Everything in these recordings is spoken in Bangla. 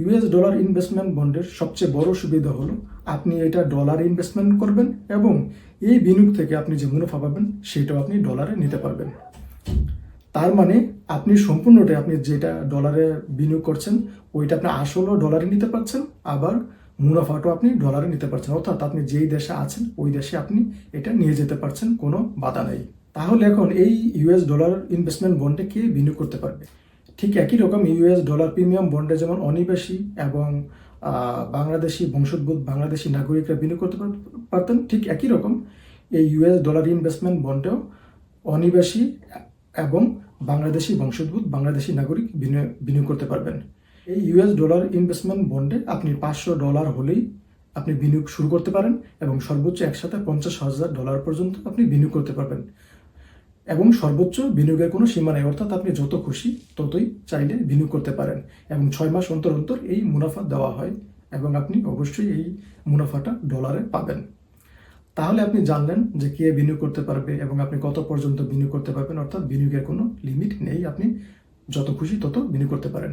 ইউএস ডলার ইনভেস্টমেন্ট বন্ডের সবচেয়ে বড় সুবিধা হলো আপনি এটা ডলার ইনভেস্টমেন্ট করবেন এবং এই বিনিয়োগ থেকে আপনি যে মুনাফা পাবেন সেটাও আপনি ডলারে নিতে পারবেন। তার মানে আপনি সম্পূর্ণটাই আপনি যেটা ডলারে বিনিয়োগ করছেন, ওইটা আপনি আসলও ডলারে নিতে পারছেন, আবার মুনাফাটাও আপনি ডলারে নিতে পারছেন। অর্থাৎ আপনি যেই দেশে আছেন, ওই দেশে আপনি এটা নিয়ে যেতে পারছেন, কোনো বাধা নেই। তাহলে এখন এই ইউএস ডলার ইনভেস্টমেন্ট বন্ডে কে বিনিয়োগ করতে পারবে? ঠিক একই রকম ইউএস ডলার প্রিমিয়াম বন্ডে যেমন অনিবাসী এবং বাংলাদেশি বংশোদ্ভূত বাংলাদেশি নাগরিকরা বিনিয়োগ করতে পারতেন, ঠিক একই রকম এই ইউএস ডলার ইনভেস্টমেন্ট বন্ডেও অনিবাসী এবং বাংলাদেশি বংশোদ্ভূত বাংলাদেশি নাগরিক বিনিয়োগ করতে পারবেন। এই ইউএস ডলার ইনভেস্টমেন্ট বন্ডে আপনি পাঁচশো ডলার হলেই আপনি বিনিয়োগ শুরু করতে পারেন এবং সর্বোচ্চ একসাথে পঞ্চাশ হাজার ডলার পর্যন্ত আপনি বিনিয়োগ করতে পারবেন। এবং সর্বোচ্চ বিনিয়োগের কোনো সীমা নেই, অর্থাৎ আপনি যত খুশি ততই চাইলে বিনিয়োগ করতে পারেন এবং ছয় মাস অন্তর অন্তর এই মুনাফা দেওয়া হয় এবং আপনি অবশ্যই এই মুনাফাটা ডলারে পাবেন। তাহলে আপনি জানলেন যে কে বিনিয়োগ করতে পারবে এবং আপনি কত পর্যন্ত বিনিয়োগ করতে পারবেন, অর্থাৎ বিনিয়োগের কোনো লিমিট নেই, আপনি যত খুশি তত বিনিয়োগ করতে পারেন।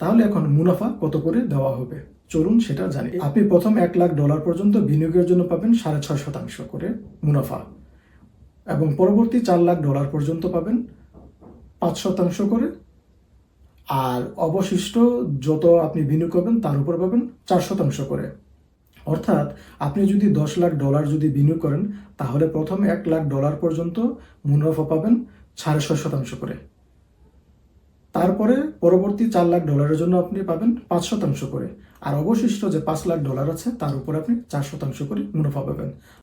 তাহলে এখন মুনাফা কত করে দেওয়া হবে? চলুন সেটা জানি। আপনি প্রথম এক লাখ ডলার পর্যন্ত বিনিয়োগের জন্য পাবেন সাড়ে ছয় শতাংশ করে মুনাফা। এবং পরবর্তী চার লাখ ডলার পর্যন্ত পাবেন, পাঁচ শতাংশ করে। আর অবশিষ্ট যত আপনি বিনিয়োগ করবেন, তার উপর পাবেন চার শতাংশ করে। অর্থাৎ আপনি যদি দশ লাখ ডলার যদি বিনিয়োগ করেন, তাহলে প্রথম এক লাখ ডলার পর্যন্ত মুনাফা পাবেন সাড়ে ছয় শতাংশ করে। তারপরে পরবর্তী চার লাখ ডলারের জন্য আপনি পাবেন পাঁচ শতাংশ করে। আর অবশিষ্ট যে পাঁচ লাখ ডলার আছে, তার উপর আপনি চার শতাংশ করে মুনাফা পাবেন।